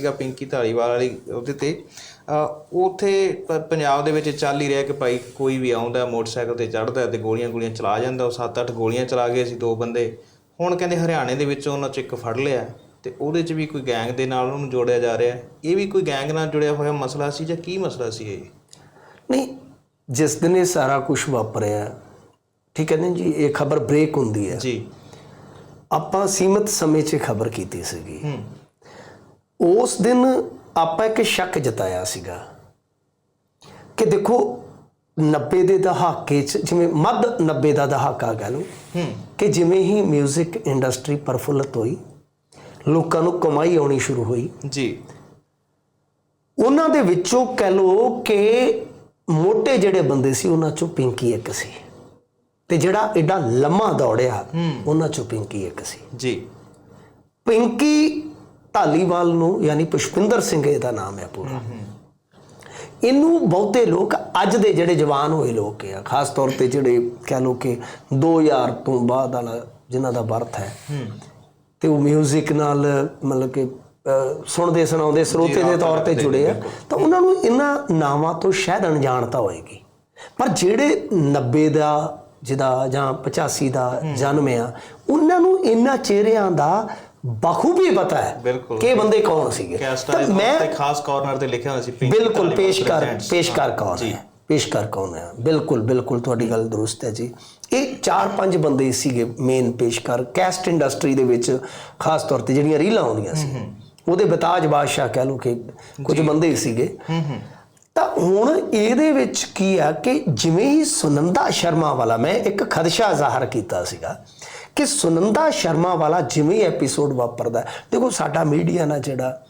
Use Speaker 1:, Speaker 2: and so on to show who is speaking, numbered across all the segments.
Speaker 1: ਸੀਗਾ ਪਿੰਕੀ ਧਾਲੀਵਾਲ ਵਾਲੀ ਉਹਦੇ ਤੇ। ਉੱਥੇ ਪੰਜਾਬ ਦੇ ਵਿੱਚ ਚੱਲ ਹੀ ਰਿਹਾ ਕਿ ਭਾਈ ਕੋਈ ਵੀ ਆਉਂਦਾ ਮੋਟਰਸਾਈਕਲ ਤੇ ਚੜਦਾ ਤੇ ਗੋਲੀਆਂ ਗੋਲੀਆਂ ਚਲਾ ਜਾਂਦਾ। ਉਹ 7-8 ਗੋਲੀਆਂ ਚਲਾ ਗਏ ਸੀ ਦੋ ਬੰਦੇ। ਹੁਣ ਕਹਿੰਦੇ ਹਰਿਆਣੇ ਦੇ ਵਿੱਚ ਉਹਨਾਂ ਚ ਇੱਕ ਫੜ ਲਿਆ ਤੇ ਉਹਦੇ ਚ ਵੀ ਕੋਈ ਗੈਂਗ ਦੇ ਨਾਲ ਉਹਨੂੰ ਜੋੜਿਆ ਜਾ ਰਿਹਾ। ਇਹ ਵੀ ਕੋਈ ਗੈਂਗ ਨਾਲ ਜੁੜਿਆ ਹੋਇਆ ਮਸਲਾ ਸੀ ਜਾਂ ਕੀ ਮਸਲਾ ਸੀ ਇਹ?
Speaker 2: ਨਹੀਂ ਜਿਸ ਦਿਨ ਇਹ ਸਾਰਾ ਕੁਝ ਵਾਪਰਿਆ ਠੀਕ ਹੈ ਨਾ ਜੀ ਇਹ ਖਬਰ ਬ੍ਰੇਕ ਹੁੰਦੀ ਹੈ।
Speaker 1: ਜੀ।
Speaker 2: ਆਪਾਂ ਸੀਮਤ ਸਮੇਂ 'ਚ ਖਬਰ ਕੀਤੀ ਸੀਗੀ।
Speaker 1: ਹੂੰ।
Speaker 2: ਉਸ ਦਿਨ ਆਪਾਂ ਇੱਕ ਸ਼ੱਕ ਜਤਾਇਆ ਸੀਗਾ ਕਿ ਦੇਖੋ 90 ਦੇ ਦਹਾਕੇ ਚ ਜਿਵੇਂ ਮੱਧ 90 ਦਾ ਦਹਾਕਾ ਕਹ ਲਓ ਕਿ ਜਿਵੇਂ ਹੀ 뮤직 ਇੰਡਸਟਰੀ ਪਰਫੁੱਲਤ ਹੋਈ ਲੋਕਾਂ ਨੂੰ ਕਮਾਈ ਆਉਣੀ ਸ਼ੁਰੂ ਹੋਈ।
Speaker 1: ਜੀ।
Speaker 2: ਉਹਨਾਂ ਦੇ ਵਿੱਚੋਂ ਕਹਿ ਲਓ ਕਿ ਮੋਟੇ ਜਿਹੜੇ ਬੰਦੇ ਸੀ ਉਹਨਾਂ ਚੋਂ ਪਿੰਕੀ ਇੱਕ ਸੀ। ਤੇ ਜਿਹੜਾ ਐਡਾ ਲੰਮਾ ਦੌੜਿਆ ਉਹਨਾਂ ਚੋਂ ਪਿੰਕੀ ਇੱਕ ਸੀ।
Speaker 1: ਜੀ।
Speaker 2: ਪਿੰਕੀ ਢਾਲੀਵਾਲ ਨੂੰ ਯਾਨੀ ਪੁਸ਼ਪਿੰਦਰ ਸਿੰਘ ਇਹਦਾ ਨਾਮ ਹੈ ਪੂਰਾ। ਇਹਨੂੰ ਬਹੁਤੇ ਲੋਕ ਅੱਜ ਦੇ ਜਿਹੜੇ ਜਵਾਨ ਹੋਏ ਲੋਕ ਆ ਖਾਸ ਤੌਰ ਤੇ ਜਿਹੜੇ ਕਹਿ ਲਓ ਕਿ 2000 ਤੋਂ ਬਾਅਦ ਵਾਲਾ ਜਿਨ੍ਹਾਂ ਦਾ ਬਰਥ ਹੈ ਤੇ ਉਹ 뮤직 ਨਾਲ ਮਤਲਬ ਕਿ ਸੁਣਦੇ ਸੁਣਾਉਂਦੇ ਸਰੋਤੇ ਦੇ ਤੌਰ ਤੇ ਜੁੜੇ ਆ ਤਾਂ ਉਹਨਾਂ ਨੂੰ ਇਹਨਾਂ ਨਾਵਾਂ ਤੋਂ ਸ਼ਾਇਦ ਅਣਜਾਣਤਾ ਹੋਏਗੀ। ਪਰ ਜਿਹੜੇ 90 ਦਾ ਜਿਹਦਾ ਜਾਂ 85 ਦਾ ਜਨਮ ਆ ਉਹਨਾਂ ਨੂੰ ਇਹਨਾਂ ਚਿਹਰਿਆਂ ਦਾ ਬਖੂਬੀ ਪਤਾ ਹੈ। ਕਿ ਇਹ ਬੰਦੇ ਕੌਣ ਸੀਗੇ ਤਾਂ ਮੈਂ
Speaker 1: ਖਾਸ ਕਾਰਨਰ ਤੇ ਲਿਖਿਆ ਹੋਇਆ ਸੀ
Speaker 2: ਬਿਲਕੁਲ
Speaker 1: ਧਾਲੀਵਾਲ
Speaker 2: ਪੇਸ਼ ਕਰ
Speaker 1: presents।
Speaker 2: ਪੇਸ਼ ਕਰ ਕੌਣ। ਹੈ ਪੇਸ਼ ਕਰ ਕੌਣ ਹੈ ਬਿਲਕੁਲ ਬਿਲਕੁਲ ਤੁਹਾਡੀ ਗੱਲ ਦਰੁਸਤ ਹੈ ਜੀ ਇਹ ਚਾਰ ਪੰਜ ਬੰਦੇ ਸੀਗੇ ਮੇਨ ਪੇਸ਼ ਕਰ ਕੈਸਟ ਇੰਡਸਟਰੀ ਦੇ ਵਿੱਚ ਖਾਸ ਤੌਰ ਤੇ ਜਿਹੜੀਆਂ ਰੀਲਾਂ ਆਉਂਦੀਆਂ ਸੀ ਉਹਦੇ ਬਤਾਜ ਬਾਦਸ਼ਾਹ ਕਹਿ ਲਓ ਕਿ ਕੁਝ ਬੰਦੇ ਸੀਗੇ ਤਾਂ ਹੁਣ ਇਹਦੇ ਵਿੱਚ ਕੀ ਆ ਕਿ ਜਿਵੇਂ ਹੀ ਸੁਨੰਦਾ ਸ਼ਰਮਾ ਵਾਲਾ ਮੈਂ ਇੱਕ ਖਦਸ਼ਾ ਜ਼ਾਹਰ ਕੀਤਾ ਸੀਗਾ ਕਿ ਸੁਨੰਦਾ ਸ਼ਰਮਾ ਵਾਲਾ ਜਿਵੇਂ ਐਪੀਸੋਡ ਵਾਪਰਦਾ ਦੇਖੋ ਸਾਡਾ ਮੀਡੀਆ ਨਾ ਜਿਹੜਾ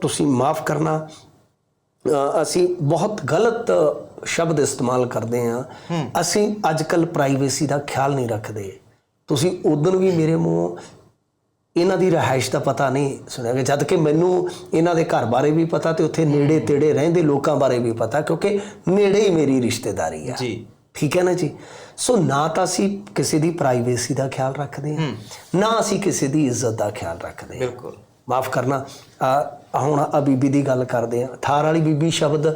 Speaker 2: ਤੁਸੀਂ ਮਾਫ ਕਰਨਾ ਅਸੀਂ ਬਹੁਤ ਗਲਤ ਸ਼ਬਦ ਇਸਤੇਮਾਲ ਕਰਦੇ ਆ ਅਸੀਂ ਅੱਜਕੱਲ ਪ੍ਰਾਈਵੇਸੀ ਦਾ ਖਿਆਲ ਨਹੀਂ ਰੱਖਦੇ। ਤੁਸੀਂ ਉਦੋਂ ਵੀ ਮੇਰੇ ਮੂੰਹ ਇਹਨਾਂ ਦੀ ਰਹਾਇਸ਼ ਦਾ ਪਤਾ ਨਹੀਂ ਸੁਣਿਆ ਕਿ ਜਦ ਕਿ ਮੈਨੂੰ ਇਹਨਾਂ ਦੇ ਘਰ ਬਾਰੇ ਵੀ ਪਤਾ ਤੇ ਉੱਥੇ ਨੇੜੇ ਤੇੜੇ ਰਹਿੰਦੇ ਲੋਕਾਂ ਬਾਰੇ ਵੀ ਪਤਾ ਕਿਉਂਕਿ ਨੇੜੇ ਹੀ ਮੇਰੀ ਰਿਸ਼ਤੇਦਾਰੀ ਆ।
Speaker 1: ਜੀ।
Speaker 2: ਠੀਕ ਹੈ ਨਾ ਜੀ? ਸੋ ਨਾ ਤਾਂ ਅਸੀਂ ਕਿਸੇ ਦੀ ਪ੍ਰਾਈਵੇਸੀ ਦਾ ਖਿਆਲ ਰੱਖਦੇ ਹਾਂ। ਨਾ ਅਸੀਂ ਕਿਸੇ ਦੀ ਇੱਜ਼ਤ ਦਾ ਖਿਆਲ ਰੱਖਦੇ ਹਾਂ।
Speaker 1: ਬਿਲਕੁਲ।
Speaker 2: ਮਾਫ ਕਰਨਾ। ਹੁਣ ਆ ਬੀਬੀ ਦੀ ਗੱਲ ਕਰਦੇ ਆ ਥਾਰ ਵਾਲੀ ਬੀਬੀ ਸ਼ਬਦ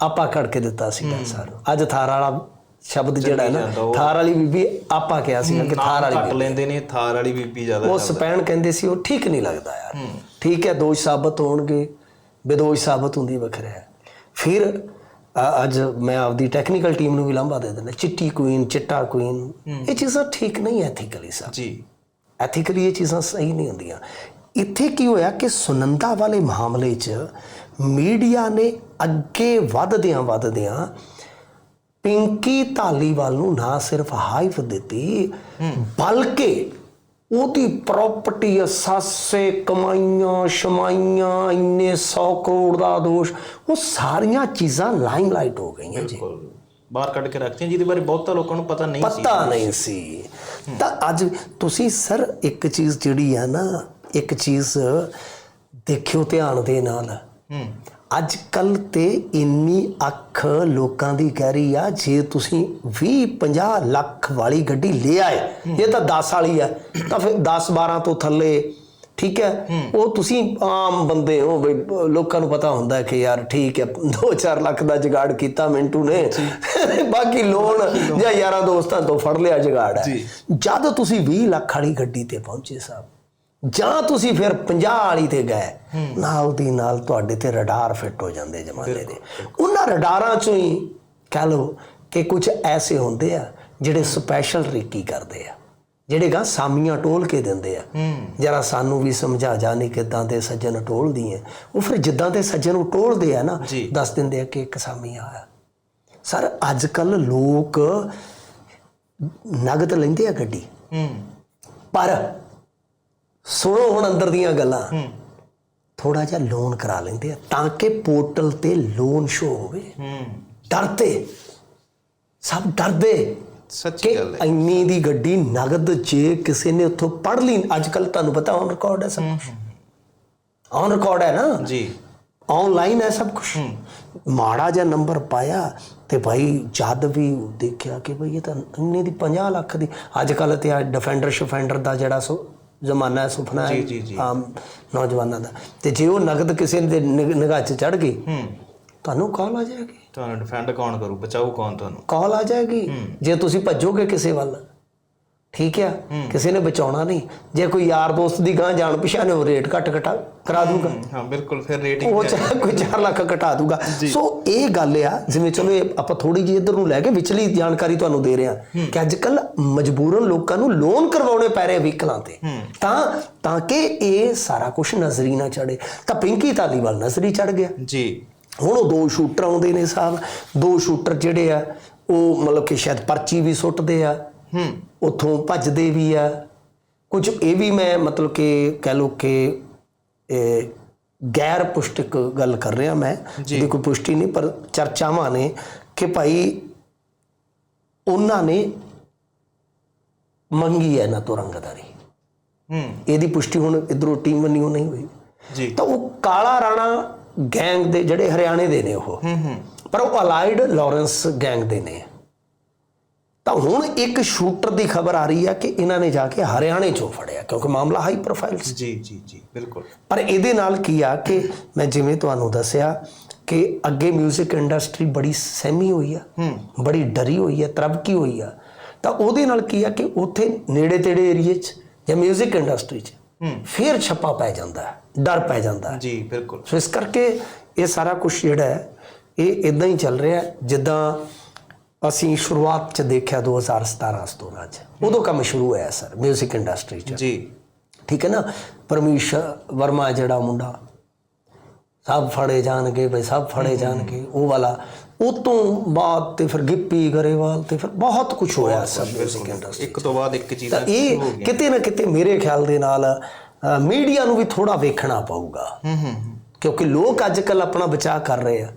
Speaker 2: ਆਪਾ ਕੱਢ ਕੇ ਦਿੱਤਾ ਸੀਗਾ ਸਰ। ਅੱਜ ਥਾਰ ਵਾਲਾ ਸ਼ਬਦ ਜਿਹੜਾ ਹੈ ਨਾ। ਥਾਰ ਵਾਲੀ ਬੀਬੀ ਆਪਾ ਕਿਹਾ ਸੀਗਾ ਕਿ ਥਾਰ ਵਾਲੀ
Speaker 1: ਘੱਟ ਲੈਂਦੇ ਨੇ ਥਾਰ ਵਾਲੀ ਬੀਬੀ ਜ਼ਿਆਦਾ
Speaker 2: ਉਹ ਸਪੈਨ ਕਹਿੰਦੇ ਸੀ ਉਹ ਠੀਕ ਨਹੀਂ ਲੱਗਦਾ ਯਾਰ। ਠੀਕ ਹੈ ਦੋਸ਼ ਸਾਬਤ ਹੋਣਗੇ। ਬੇਦੋਸ਼ ਸਾਬਤ ਹੁੰਦੀ ਵੱਖਰਾ ਹੈ। ਫਿਰ ਅੱਜ ਮੈਂ ਆਪਦੀ ਟੈਕਨੀਕਲ ਟੀਮ ਨੂੰ ਵੀ ਲਾਂਭਾ ਦੇ ਦਿੰਦਾ। ਚਿੱਟੀ ਕੁਈਨ ਚਿੱਟਾ ਕੁਈਨ ਇਹ ਚੀਜ਼ਾਂ ਠੀਕ ਨਹੀਂ ਐਥੀਕਲੀ ਸਾਹਿਬ
Speaker 1: ਜੀ।
Speaker 2: ਐਥੀਕਲੀ ਇਹ ਚੀਜ਼ਾਂ ਸਹੀ ਨਹੀਂ ਹੁੰਦੀਆਂ। ਇੱਥੇ ਕੀ ਹੋਇਆ ਕਿ ਸੁਨੰਦਾ ਵਾਲੇ ਮਾਮਲੇ 'ਚ ਮੀਡੀਆ ਨੇ ਅੱਗੇ ਵੱਧਦਿਆਂ ਵੱਧਦਿਆਂ ਪਿੰਕੀ ਧਾਲੀਵਾਲ ਨੂੰ ਨਾ ਸਿਰਫ ਹਾਈਫ ਦਿੱਤੀ ਬਲਕਿ ਉਹਦੀ ਪ੍ਰਾਪਰਟੀ ਅਸਾਸੇ ਕਮਾਈਆਂ ਸ਼ਮਾਈਆਂ ਇੰਨੇ 100 ਕਰੋੜ ਦਾ ਦੋਸ਼। ਉਹ ਸਾਰੀਆਂ ਚੀਜ਼ਾਂ ਲਾਈਮਲਾਈਟ ਹੋ ਗਈਆਂ ਜੀ।
Speaker 1: ਬਾਹਰ ਕੱਢ ਕੇ ਰੱਖਦੇ ਜਿਹਦੇ ਬਾਰੇ ਬਹੁਤਾ ਲੋਕਾਂ ਨੂੰ ਪਤਾ ਨਹੀਂ ਸੀ।
Speaker 2: ਪਤਾ ਨਹੀਂ ਸੀ। ਤਾਂ ਅੱਜ ਤੁਸੀਂ ਸਰ ਇੱਕ ਚੀਜ਼ ਜਿਹੜੀ ਆ ਨਾ ਇੱਕ ਚੀਜ਼ ਦੇਖਿਓ ਧਿਆਨ ਦੇ ਨਾਲ।
Speaker 1: ਹੂੰ।
Speaker 2: ਅੱਜ ਕੱਲ ਤੇ ਇੰਨੀ ਅੱਖ ਲੋਕਾਂ ਦੀ ਕਹਿ ਰਹੀ ਆ ਜੇ ਤੁਸੀਂ 20 50 ਲੱਖ ਵਾਲੀ ਗੱਡੀ ਲੈ ਆਏ ਇਹ ਤਾਂ 10 ਵਾਲੀ ਆ ਤਾਂ ਫਿਰ 10 12 ਤੋਂ ਥੱਲੇ ਠੀਕ ਹੈ? ਉਹ ਤੁਸੀਂ ਆਮ ਬੰਦੇ ਹੋ ਬਈ ਲੋਕਾਂ ਨੂੰ ਪਤਾ ਹੁੰਦਾ ਕਿ ਯਾਰ ਠੀਕ ਹੈ 2-4 ਲੱਖ ਦਾ ਜੁਗਾੜ ਕੀਤਾ ਮਿੰਟੂ ਨੇ। ਬਾਕੀ ਲੋਨ ਜਾਂ ਯਾਰਾਂ ਦੋਸਤਾਂ ਤੋਂ ਫੜ ਲਿਆ ਜੁਗਾੜ ਹੈ। ਜਦ ਤੁਸੀਂ 20 ਲੱਖ ਵਾਲੀ ਗੱਡੀ ਤੇ ਪਹੁੰਚੇ ਸਾਹਿਬ ਜਾਂ ਤੁਸੀਂ ਫਿਰ 50 ਵਾਲੀ ਤੇ ਗਏ ਨਾਲ ਦੀ ਨਾਲ ਤੁਹਾਡੇ ਤੇ ਰਡਾਰ ਫਿੱਟ ਹੋ ਜਾਂਦੇ ਜ਼ਮਾਨੇ ਦੇ। ਉਹਨਾਂ ਰਡਾਰਾਂ ਚੋਂ ਹੀ ਕਹ ਲਓ ਕਿ ਕੁਝ ਐਸੇ ਹੁੰਦੇ ਆ ਜਿਹੜੇ ਸਪੈਸ਼ਲ ਰੀਕੀ ਕਰਦੇ ਆ ਜਿਹੜੇ ਗਾ ਸਾਮੀਆਂ ਟੋਲ ਕੇ ਦਿੰਦੇ ਆ। ਜਰਾ ਸਾਨੂੰ ਵੀ ਸਮਝਾ ਜਾ ਨਹੀਂ ਕਿਦਾਂ ਦੇ ਸੱਜਣ ਟੋਲਦੀ ਐ। ਉਹ ਫਿਰ ਜਿੱਦਾਂ ਦੇ ਸੱਜਣ ਨੂੰ ਟੋਲਦੇ ਆ ਨਾ। ਦੱਸ ਦਿੰਦੇ ਆ ਕਿ ਇੱਕ ਸਾਮੀ ਆਇਆ ਸਰ ਅੱਜ ਕੱਲ ਲੋਕ ਨਗਦ ਲੈਂਦੇ ਆ ਗੱਡੀ। ਪਰ ਸੁਣੋ ਹੁਣ ਅੰਦਰ ਦੀਆਂ ਗੱਲਾਂ।
Speaker 1: ਹੂੰ।
Speaker 2: ਥੋੜਾ ਜਿਹਾ ਲੋਨ ਕਰਾ ਲੈਂਦੇ ਆ ਤਾਂ ਕਿ ਪੋਰਟਲ ਤੇ ਲੋਨ ਸ਼ੋ ਹੋਵੇ।
Speaker 1: ਹੂੰ।
Speaker 2: ਡਰਦੇ। ਸਭ ਡਰਦੇ
Speaker 1: ਸੱਚੀ ਗੱਲ ਹੈ।
Speaker 2: ਇੰਨੀ ਦੀ ਗੱਡੀ ਨਗਦ ਜੇ ਕਿਸੇ ਨੇ ਉੱਥੋਂ ਪੜ ਲਈ। ਅੱਜ ਕੱਲ ਤੁਹਾਨੂੰ ਪਤਾ ਔਨ ਰਿਕਾਰਡ ਹੈ ਸਭ ਔਨ ਰਿਕਾਰਡ ਹੈ ਨਾ?
Speaker 1: ਜੀ।
Speaker 2: ਆਨਲਾਈਨ ਹੈ ਸਭ ਕੁਝ ਮਾੜਾ ਜਿਹਾ ਨੰਬਰ ਪਾਇਆ ਤੇ ਭਾਈ ਜਦ ਵੀ ਦੇਖਿਆ ਕਿ ਭਈ ਇਹ ਤਾਂ ਇੰਨੇ ਦੀ 50 ਲੱਖ ਦੀ। ਅੱਜ ਕੱਲ ਤੇ ਆ ਡਿਫੈਂਡਰ ਸ਼ਫੈਂਡਰ ਦਾ ਜਿਹੜਾ ਸੋ ਜ਼ਮਾਨਾ ਹੈ ਸੁਪਨਾ ਹੈ। ਆਮ ਨੌਜਵਾਨਾਂ ਦਾ। ਤੇ ਜੇ ਉਹ ਨਗਦ ਕਿਸੇ ਦੇ ਨਿਗ- ਨਿਗਾਹ 'ਚ ਚੜ ਗਈ
Speaker 1: ਹੂੰ।
Speaker 2: ਤੁਹਾਨੂੰ ਕਾਲ ਆ ਜਾਏਗੀ।
Speaker 1: ਤੁਹਾਨੂੰ ਡਿਫੈਂਡ ਕੌਣ ਕਰੂ? ਬਚਾਊ ਕੌਣ ਤੁਹਾਨੂੰ?
Speaker 2: ਕਾਲ ਆ ਜਾਏਗੀ। ਜੇ ਤੁਸੀਂ ਭੱਜੋਗੇ ਕਿਸੇ ਵੱਲ ਠੀਕ ਆ? ਕਿਸੇ ਨੇ ਬਚਾਉਣਾ ਨਹੀਂ। ਜੇ ਕੋਈ ਯਾਰ ਦੋਸਤ ਦੀ ਗਾਂ ਜਾਣ ਪਛਾਣੇ ਉਹ ਰੇਟ ਘੱਟ ਘਟਾ ਕਰਾ ਦੂਗਾ।
Speaker 1: ਹਾਂ ਬਿਲਕੁਲ ਫਿਰ ਰੇਟਿੰਗ
Speaker 2: ਉਹ ਚਾਹੇ ਕੋਈ 4 ਲੱਖ ਘਟਾ ਦੂਗਾ। ਸੋ ਇਹ ਗੱਲ ਆ ਜਿਵੇਂ ਚਲੋ ਇਹ ਆਪਾਂ ਥੋੜੀ ਜਿਹੀ ਇਧਰ ਨੂੰ ਲੈ ਕੇ ਵਿਚਲੀ ਜਾਣਕਾਰੀ ਤੁਹਾਨੂੰ ਦੇ ਰਹੇ ਕਿ ਅੱਜ ਕੱਲ ਮਜਬੂਰਨ ਲੋਕਾਂ ਨੂੰ ਲੋਨ ਕਰਵਾਉਣੇ ਪੈ ਰਹੇ ਵਹੀਕਲਾਂ ਤੇ। ਤਾਂ ਤਾਂ ਕਿ ਇਹ ਸਾਰਾ ਕੁਝ ਨਜ਼ਰੀ ਨਾ ਚੜੇ ਤਾਂ ਪਿੰਕੀ ਧਾਲੀਵਾਲ ਨਜ਼ਰੀ ਚੜ ਗਿਆ।
Speaker 1: ਜੀ।
Speaker 2: ਹੁਣ ਉਹ ਦੋ ਸ਼ੂਟਰ ਆਉਂਦੇ ਨੇ ਸਾਹਿਬ। ਦੋ ਸ਼ੂਟਰ ਜਿਹੜੇ ਆ ਉਹ ਮਤਲਬ ਕਿ ਸ਼ਾਇਦ ਪਰਚੀ ਵੀ ਸੁੱਟਦੇ ਆ।
Speaker 1: ਹੂੰ।
Speaker 2: ਉਥੋਂ ਭੱਜਦੇ ਵੀ ਆ। ਕੁਝ ਇਹ ਵੀ ਮੈਂ ਮਤਲਬ ਕਿ ਕਹਿ ਲੋ ਕਿ ਇਹ ਗੈਰ ਪੁਸ਼ਟਿਕ ਗੱਲ ਕਰ ਰਿਹਾ ਮੈਂ। ਜਿਹਦੀ ਕੋਈ ਪੁਸ਼ਟੀ ਨਹੀਂ ਪਰ ਚਰਚਾਵਾਂ ਨੇ ਕਿ ਭਾਈ ਉਹਨਾਂ ਨੇ ਮੰਗੀ ਹੈ ਨਾ ਤੋਂ ਰੰਗਦਾਰੀ।
Speaker 1: ਹੂੰ।
Speaker 2: ਇਹਦੀ ਪੁਸ਼ਟੀ ਹੁਣ ਇਧਰੋਂ ਟੀਮ ਵੱਲੋਂ ਨਹੀਂ ਹੋਈ।
Speaker 1: ਜੀ।
Speaker 2: ਤਾਂ ਉਹ ਕਾਲਾ ਰਾਣਾ ਗੈਂਗ ਦੇ ਜਿਹੜੇ ਹਰਿਆਣੇ ਦੇ ਨੇ ਉਹ।
Speaker 1: ਹੂੰ ਹੂੰ।
Speaker 2: ਪਰ ਉਹ ਅਲਾਈਡ ਲਾਰੈਂਸ ਗੈਂਗ ਦੇ ਨੇ। ਤਾਂ ਹੁਣ ਇੱਕ ਸ਼ੂਟਰ ਦੀ ਖਬਰ ਆ ਰਹੀ ਹੈ ਕਿ ਇਹਨਾਂ ਨੇ ਜਾ ਕੇ ਹਰਿਆਣੇ ਚੋਂ ਫੜਿਆ ਕਿਉਂਕਿ ਮਾਮਲਾ ਹਾਈ ਪ੍ਰੋਫਾਈਲ ਸੀ
Speaker 1: ਜੀ ਜੀ ਜੀ ਬਿਲਕੁਲ
Speaker 2: ਪਰ ਇਹਦੇ ਨਾਲ ਕੀ ਆ ਕਿ ਮੈਂ ਜਿਵੇਂ ਤੁਹਾਨੂੰ ਦੱਸਿਆ ਕਿ ਅੱਗੇ 뮤직 ਇੰਡਸਟਰੀ ਬੜੀ ਸਹਿਮੀ ਹੋਈ ਆ
Speaker 1: ਹੂੰ
Speaker 2: ਬੜੀ ਡਰੀ ਹੋਈ ਆ ਤਰਬਕੀ ਹੋਈ ਆ ਤਾਂ ਉਹਦੇ ਨਾਲ ਕੀ ਆ ਕਿ ਉੱਥੇ ਨੇੜੇ ਤੇੜੇ ਏਰੀਏ 'ਚ ਜਾਂ 뮤직 ਇੰਡਸਟਰੀ 'ਚ
Speaker 1: ਹੂੰ
Speaker 2: ਫੇਰ ਛੱਪਾ ਪੈ ਜਾਂਦਾ ਹੈ ਡਰ ਪੈ ਜਾਂਦਾ ਹੈ
Speaker 1: ਜੀ ਬਿਲਕੁਲ
Speaker 2: ਸੋ ਇਸ ਕਰਕੇ ਇਹ ਸਾਰਾ ਕੁਝ ਜਿਹੜਾ ਹੈ ਇਹ ਇਦਾਂ ਹੀ ਚੱਲ ਰਿਹਾ ਹੈ ਜਿੱਦਾਂ ਅਸੀਂ ਸ਼ੁਰੂਆਤ ਚ ਦੇਖਿਆ 2017 17 ਚ ਉਦੋਂ ਕੰਮ ਸ਼ੁਰੂ ਹੋਇਆ ਸਰ 뮤직 ਇੰਡਸਟਰੀ ਚ
Speaker 1: ਜੀ
Speaker 2: ਠੀਕ ਹੈ ਨਾ ਪਰਮੇਸ਼ ਵਰਮਾ ਜਿਹੜਾ ਮੁੰਡਾ ਸਭ ਫੜੇ ਜਾਣਗੇ ਬਈ ਸਭ ਫੜੇ ਜਾਣਗੇ ਉਹ ਵਾਲਾ ਉਹ ਤੋਂ ਬਾਅਦ ਤੇ ਫਿਰ ਗਿੱਪੀ ਗਰੇਵਾਲ ਤੇ ਫਿਰ ਬਹੁਤ ਕੁਝ ਹੋਇਆ ਸਰ 뮤직 ਇੰਡਸਟਰੀ
Speaker 1: ਇੱਕ ਤੋਂ ਬਾਅਦ ਇੱਕ ਚੀਜ਼ਾਂ
Speaker 2: ਤਾਂ ਇਹ ਕਿਤੇ ਨਾ ਕਿਤੇ ਮੇਰੇ ਖਿਆਲ ਦੇ ਨਾਲ ਮੀਡੀਆ ਨੂੰ ਵੀ ਥੋੜਾ ਵੇਖਣਾ ਪਊਗਾ
Speaker 1: ਹੂੰ ਹੂੰ
Speaker 2: ਕਿਉਂਕਿ ਲੋਕ ਅੱਜ ਕੱਲ ਆਪਣਾ ਬਚਾਅ ਕਰ ਰਹੇ ਆ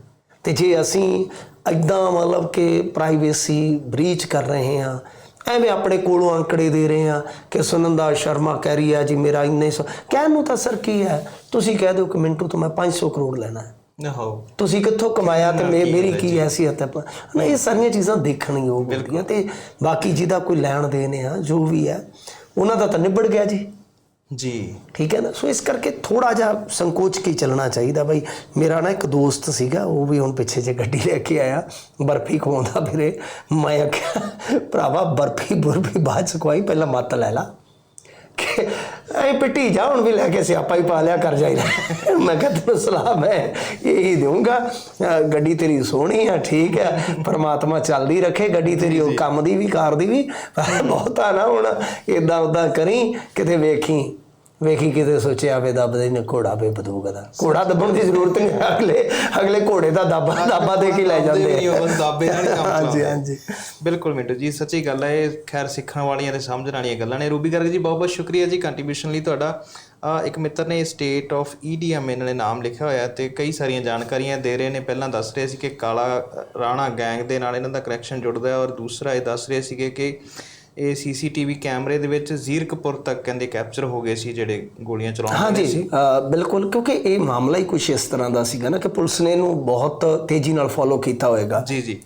Speaker 2: ਤੇ ਜੇ ਅਸੀਂ ਇਦਾਂ ਮਤਲਬ ਕਿ ਪ੍ਰਾਈਵੇਸੀ ਬ੍ਰੀਚ ਕਰ ਰਹੇ ਹਾਂ। ਐਵੇਂ ਆਪਣੇ ਕੋਲੋਂ ਅੰਕੜੇ ਦੇ ਰਹੇ ਹਾਂ ਕਿ ਸੁਨੰਦਾ ਸ਼ਰਮਾ ਕਹਿ ਰਹੀ ਹੈ ਜੀ ਮੇਰਾ ਇੰਨੇ ਸੌ ਕਹਿਣ ਨੂੰ ਤਾਂ ਸਰ ਕੀ ਹੈ? ਤੁਸੀਂ ਕਹਿ ਦਿਓ ਕਿ ਮਿੰਟੂ ਤੋਂ ਮੈਂ 500 ਕਰੋੜ ਲੈਣਾ ਹੈ।
Speaker 1: ਹੋ।
Speaker 2: ਤੁਸੀਂ ਕਿੱਥੋਂ ਕਮਾਇਆ ਤੇ ਮੇ- ਮੇਰੀ ਕੀ ਹੈਸੀਅਤ ਹੈ? ਨਾ ਇਹ ਸਾਰੀਆਂ ਚੀਜ਼ਾਂ ਦੇਖਣ ਹੁੰਦੀਆਂ ਤੇ ਬਾਕੀ ਜਿਹਦਾ ਕੋਈ ਲੈਣ ਦੇਣ ਆ ਜੋ ਵੀ ਹੈ ਉਹਨਾਂ ਦਾ ਤਾਂ ਨਿਬੜ ਗਿਆ ਜੀ।
Speaker 1: ਜੀ।
Speaker 2: ਠੀਕ ਹੈ ਨਾ? ਸੋ ਇਸ ਕਰਕੇ ਥੋੜਾ ਜਿਹਾ ਸੰਕੋਚ ਕੇ ਹੀ ਚੱਲਣਾ ਚਾਹੀਦਾ ਬਈ? ਮੇਰਾ ਨਾ ਇੱਕ ਦੋਸਤ ਸੀਗਾ ਉਹ ਵੀ ਹੁਣ ਪਿੱਛੇ ਜੇ ਗੱਡੀ ਲੈ ਕੇ ਆਇਆ। ਬਰਫੀ ਖਵਾਉਂਦਾ ਫਿਰੇ। ਮੈਂ ਆਖਿਆ ਭਰਾਵਾ ਬਰਫੀ ਬੁਰਫੀ ਬਾਅਦ ਚ ਖਵਾਈ ਪਹਿਲਾਂ ਮੱਤ ਲੈ ਲਾ। ਕਿ ਐ ਪਿੱਟੀ ਜਾ ਹੁਣ ਵੀ ਲੈ ਕੇ ਸਿਆਪਾ ਹੀ ਪਾ ਲਿਆ ਕਰ ਜਾਈਦਾ ਮੈਂ ਕਿਹਾ ਤੈਨੂੰ ਸਲਾਹ ਮੈਂ ਇਹੀ ਅਹ ਗੱਡੀ ਤੇਰੀ ਸੋਹਣੀ ਆ ਠੀਕ ਹੈ ਪਰਮਾਤਮਾ ਚੱਲਦੀ ਰੱਖੇ ਗੱਡੀ ਤੇਰੀ ਉਹ ਕੰਮ ਦੀ ਵੀ ਕਾਰ ਦੀ ਵੀ। ਬਹੁਤਾ ਨਾ ਹੁਣ ਇਦਾਂ ਉਦਾਂ ਕਰੀ ਕਿਤੇ ਵੇਖੀ। ਵੇਖੀ ਕਿਤੇ ਸੋਚਿਆ ਵੇ ਦੱਬਦੇ ਨੇ ਘੋੜਾ ਵੇ ਬਦੂਗਾ ਦਾ। ਘੋੜਾ ਦੱਬਣ ਦੀ ਜ਼ਰੂਰਤ ਨਹੀਂ ਅਗਲੇ ਅਗਲੇ ਘੋੜੇ ਦਾ ਦਾਬਾ ਦਾਬਾ ਦੇ ਕੇ ਲੈ ਜਾਂਦੇ
Speaker 1: ਨਹੀਂ ਉਹ ਬਸ ਦਾਬੇ ਨਾਲ ਹੀ ਕੰਮ
Speaker 2: ਹਾਂਜੀ
Speaker 1: ਚਲਾਉਂਦੇ।
Speaker 2: ਹਾਂਜੀ।
Speaker 1: ਬਿਲਕੁਲ ਮਿੰਟੂ ਜੀ ਸੱਚੀ ਗੱਲ ਹੈ ਇਹ ਖੈਰ ਸਿੱਖਣ ਵਾਲੀਆਂ ਤੇ ਸਮਝਣ ਵਾਲੀਆਂ ਗੱਲਾਂ ਨੇ। ਰੂਬੀ ਗਰਗ ਜੀ ਬਹੁਤ ਬਹੁਤ ਸ਼ੁਕਰੀਆ ਜੀ ਕੰਟਰੀਬਿਊਸ਼ਨ ਲਈ ਤੁਹਾਡਾ। ਇੱਕ ਮਿੱਤਰ ਨੇ ਸਟੇਟ ਆਫ ਈਡੀਐਮ ਇਹਨਾਂ ਨੇ ਨਾਮ ਲਿਖਿਆ ਹੋਇਆ ਤੇ ਕਈ ਸਾਰੀਆਂ ਜਾਣਕਾਰੀਆਂ ਦੇ ਰਹੇ ਨੇ। ਪਹਿਲਾਂ ਦੱਸ ਰਹੇ ਸੀ ਕਿ ਕਾਲਾ ਰਾਣਾ ਗੈਂਗ ਦੇ ਨਾਲ ਇਹਨਾਂ ਦਾ ਕਨੈਕਸ਼ਨ ਜੁੜਦਾ ਹੈ ਔਰ ਦੂਸਰਾ ਇਹ ਦੱਸ ਰਹੇ ਸੀਗੇ ਕਿ ਇਹ ਸੀਸੀਟੀਵੀ ਕੈਮਰੇ ਦੇ ਵਿੱਚ ਜ਼ੀਰਕਪੁਰ ਤੱਕ ਕਹਿੰਦੇ ਕੈਪਚਰ ਹੋ ਗਏ ਸੀ ਜਿਹੜੇ ਗੋਲੀਆਂ ਚਲਾਉਂਦੇ
Speaker 2: ਹਾਂਜੀ ਅ, ਬਿਲਕੁਲ ਕਿਉਂਕਿ ਇਹ ਮਾਮਲਾ ਹੀ ਕੁਝ ਇਸ ਤਰ੍ਹਾਂ ਦਾ ਸੀਗਾ ਨਾ ਕਿ ਪੁਲਿਸ ਨੇ ਇਹਨੂੰ ਬਹੁਤ ਤੇਜ਼ੀ ਨਾਲ ਫੋਲੋ ਕੀਤਾ ਹੋਏਗਾ
Speaker 1: ਜੀ ਜੀ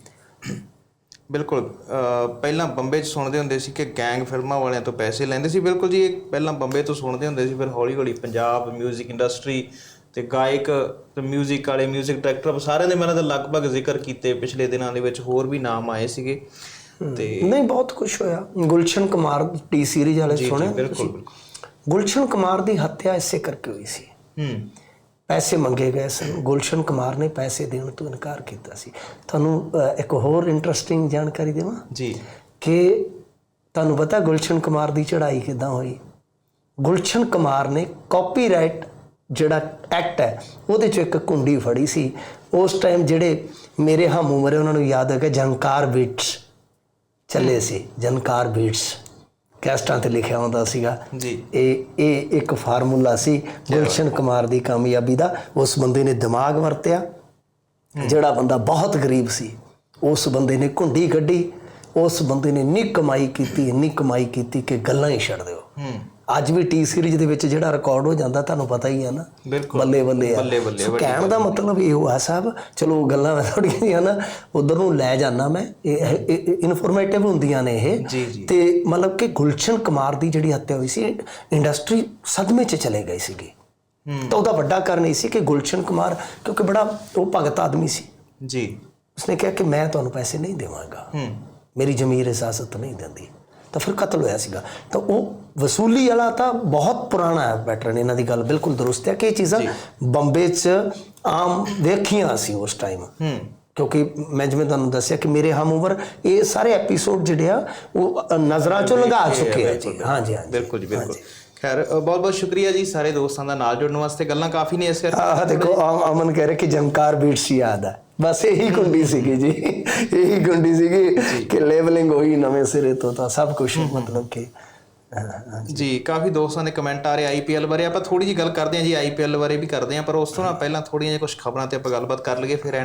Speaker 1: ਬਿਲਕੁਲ ਅਹ ਪਹਿਲਾਂ ਬੰਬੇ 'ਚ ਸੁਣਦੇ ਹੁੰਦੇ ਸੀ ਕਿ ਗੈਂਗ ਫਿਲਮਾਂ ਵਾਲਿਆਂ ਤੋਂ ਪੈਸੇ ਲੈਂਦੇ ਸੀ ਬਿਲਕੁਲ ਜੀ ਇਹ ਪਹਿਲਾਂ ਬੰਬੇ ਤੋਂ ਸੁਣਦੇ ਹੁੰਦੇ ਸੀ ਫਿਰ ਹੌਲੀ ਹੌਲੀ ਪੰਜਾਬ 뮤직 ਇੰਡਸਟਰੀ ਤੇ ਗਾਇਕ ਤੇ 뮤직 ਵਾਲੇ 뮤직 ਡਾਇਰੈਕਟਰ ਸਾਰਿਆਂ ਦੇ ਮੈਨਾਂ ਦਾ ਲਗਭਗ ਜ਼ਿਕਰ ਕੀਤੇ ਪਿਛਲੇ ਦਿਨਾਂ ਦੇ ਵਿੱਚ ਹੋਰ ਵੀ ਨਾਮ ਆਏ ਸੀਗੇ ਤੇ
Speaker 2: ਨਹੀਂ ਬਹੁਤ ਕੁਝ ਹੋਇਆ। ਗੁਲਸ਼ਨ ਕੁਮਾਰ ਟੀ ਸੀਰੀਜ਼ ਵਾਲੇ ਸੁਣਿਆ
Speaker 1: ਬਿਲਕੁਲ ਬਿਲਕੁਲ।
Speaker 2: ਗੁਲਸ਼ਨ ਕੁਮਾਰ ਦੀ ਹੱਤਿਆ ਇਸੇ ਕਰਕੇ ਹੋਈ ਸੀ।
Speaker 1: ਹੂੰ।
Speaker 2: ਪੈਸੇ ਮੰਗੇ ਗਏ ਸਨ। ਗੁਲਸ਼ਨ ਕੁਮਾਰ ਨੇ ਪੈਸੇ ਦੇਣ ਤੋਂ ਇਨਕਾਰ ਕੀਤਾ ਸੀ। ਤੁਹਾਨੂੰ ਇੱਕ ਹੋਰ ਇੰਟਰਸਟਿੰਗ ਜਾਣਕਾਰੀ ਦੇਵਾਂ?
Speaker 1: ਜੀ।
Speaker 2: ਕਿ ਤੁਹਾਨੂੰ ਪਤਾ ਗੁਲਸ਼ਨ ਕੁਮਾਰ ਦੀ ਚੜ੍ਹਾਈ ਕਿਦਾਂ ਹੋਈ? ਗੁਲਸ਼ਨ ਕੁਮਾਰ ਨੇ ਕਾਪੀਰਾਈਟ ਜਿਹੜਾ ਐਕਟ ਹੈ ਉਹਦੇ ਚ ਇੱਕ ਕੁੰਡੀ ਫੜੀ ਸੀ। ਉਸ ਟਾਈਮ ਜਿਹੜੇ ਮੇਰੇ ਹਮ ਉਮਰੇ ਉਹਨਾਂ ਨੂੰ ਯਾਦ ਹੈਗਾ ਜੰਕਾਰ ਬੀਟਸ। ਚੱਲੇ ਸੀ ਜਨਕਾਰ ਬੀਟਸ। ਕੈਸਟਾਂ ਤੇ ਲਿਖਿਆ ਹੁੰਦਾ ਸੀਗਾ।
Speaker 1: ਜੀ।
Speaker 2: ਇਹ ਇਹ ਇੱਕ ਫਾਰਮੂਲਾ ਸੀ ਗੁਲਸ਼ਨ ਕੁਮਾਰ ਦੀ ਕਾਮਯਾਬੀ ਦਾ। ਉਸ ਬੰਦੇ ਨੇ ਦਿਮਾਗ ਵਰਤਿਆ। ਜਿਹੜਾ ਬੰਦਾ ਬਹੁਤ ਗਰੀਬ ਸੀ ਉਸ ਬੰਦੇ ਨੇ ਘੁੰਡੀ ਕੱਢੀ। ਉਸ ਬੰਦੇ ਨੇ ਇੰਨੀ ਕਮਾਈ ਕੀਤੀ ਇੰਨੀ ਕਮਾਈ ਕੀਤੀ ਕਿ ਗੱਲਾਂ ਹੀ ਛੱਡ ਦਿਓ।
Speaker 1: ਹੂੰ।
Speaker 2: ਅੱਜ ਵੀ ਟੀ ਸੀਰੀਜ਼ ਦੇ ਵਿੱਚ ਜਿਹੜਾ ਰਿਕਾਰਡ ਹੋ ਜਾਂਦਾ ਤੁਹਾਨੂੰ ਪਤਾ ਹੀ ਹੈ ਨਾ। ਬੱਲੇ ਬੱਲੇ ਆ। ਸੋ ਕਹਿਣ ਦਾ ਮਤਲਬ ਇਹ ਆ ਸਾਹਿਬ ਚਲੋ ਗੱਲਾਂ ਮੈਂ ਥੋੜੀਆਂ ਜਿਹੀਆਂ ਨਾ ਉਧਰ ਨੂੰ ਲੈ ਜਾਣਾ ਮੈਂ। ਇਹ ਇਨਫੋਰਮੇਟਿਵ ਹੁੰਦੀਆਂ ਨੇ ਇਹ। ਤੇ ਮਤਲਬ ਕਿ ਗੁਲਸ਼ਨ ਕੁਮਾਰ ਦੀ ਜਿਹੜੀ ਹੱਤਿਆ ਹੋਈ ਸੀ ਇੰਡਸਟਰੀ ਸਦਮੇ 'ਚ ਚਲੇ ਗਈ ਸੀਗੀ। ਤਾਂ ਉਹਦਾ ਵੱਡਾ ਕਾਰਨ ਇਹ ਸੀ ਕਿ ਗੁਲਸ਼ਨ ਕੁਮਾਰ ਕਿਉਂਕਿ ਬੜਾ ਉਹ ਭਗਤ ਆਦਮੀ ਸੀ।
Speaker 1: ਜੀ।
Speaker 2: ਉਸਨੇ ਕਿਹਾ ਕਿ ਮੈਂ ਤੁਹਾਨੂੰ ਪੈਸੇ ਨਹੀਂ ਦੇਵਾਂਗਾ। ਮੇਰੀ ਜ਼ਮੀਰ ਇਜਾਜ਼ਤ ਨਹੀਂ ਦਿੰਦੀ। ਤਾਂ ਫਿਰ ਕਤਲ ਹੋਇਆ ਸੀਗਾ। ਤਾਂ ਉਹ ਵਸੂਲੀ ਵਾਲਾ ਤਾਂ ਬਹੁਤ ਪੁਰਾਣਾ ਹੈ ਪੈਟਰਨ ਇਹਨਾਂ ਦੀ ਗੱਲ ਬਿਲਕੁਲ ਦਰੁਸਤ ਹੈ ਕਿ ਇਹ ਚੀਜ਼ਾਂ ਬੰਬੇ 'ਚ ਆਮ ਵੇਖੀਆਂ ਸੀ ਉਸ ਟਾਈਮ
Speaker 1: ਹੂੰ।
Speaker 2: ਕਿਉਂਕਿ ਮੈਂ ਜਿਵੇਂ ਤੁਹਾਨੂੰ ਦੱਸਿਆ ਕਿ ਮੇਰੇ ਹਮ ਉਮਰ ਇਹ ਸਾਰੇ ਐਪੀਸੋਡ ਜਿਹੜੇ ਆ ਉਹ ਨਜ਼ਰਾਂ ਚੋਂ ਲੰਘਾ ਚੁੱਕੇ ਆ। ਜੀ ਹਾਂਜੀ ਹਾਂਜੀ।
Speaker 1: ਬਿਲਕੁਲ ਜੀ ਬਿਲਕੁਲ। ਖੈਰ ਬਹੁਤ ਬਹੁਤ ਸ਼ੁਕਰੀਆ ਜੀ ਸਾਰੇ ਦੋਸਤਾਂ ਦਾ ਨਾਲ ਜੁੜਨ ਵਾਸਤੇ। ਗੱਲਾਂ ਕਾਫੀ ਨੇ ਇਸ ਕਰਕੇ
Speaker 2: ਦੇਖੋ ਅਮਨ ਕਹਿ ਰਿਹਾ ਕਿ ਜਮਕਾਰ ਬੀਟਸ ਯਾਦ ਹੈ ਬਸ ਇਹੀ ਕੁੰਡੀ ਸੀਗੀ ਜੀ। ਇਹੀ ਕੁੰਡੀ ਸੀਗੀ ਕਿ ਲੇਬਲਿੰਗ ਹੋਈ ਨਵੇਂ ਸਿਰੇ ਤੋਂ ਤਾਂ ਸਭ ਕੁਝ ਮਤਲਬ ਕਿ
Speaker 1: ਜੀ ਕਾਫੀ ਦੋਸਤਾਂ ਦੇ ਕਮੈਂਟ ਆ ਰਹੇ ਆਈਪੀਐਲ ਬਾਰੇ। ਆਪਾਂ ਥੋੜੀ ਜੀ ਗੱਲ ਕਰਦੇ ਹਾਂ ਜੀ ਆਈਪੀਐਲ ਬਾਰੇ ਵੀ ਕਰਦੇ ਹਾਂ ਪਰ ਉਸ ਤੋਂ ਨਾ ਪਹਿਲਾਂ ਥੋੜੀਆਂ ਜਿਹੀਆਂ ਕੁਝ ਖਬਰਾਂ ਤੇ ਆਪਾਂ ਗੱਲਬਾਤ ਕਰ ਲਈਏ ਫਿਰ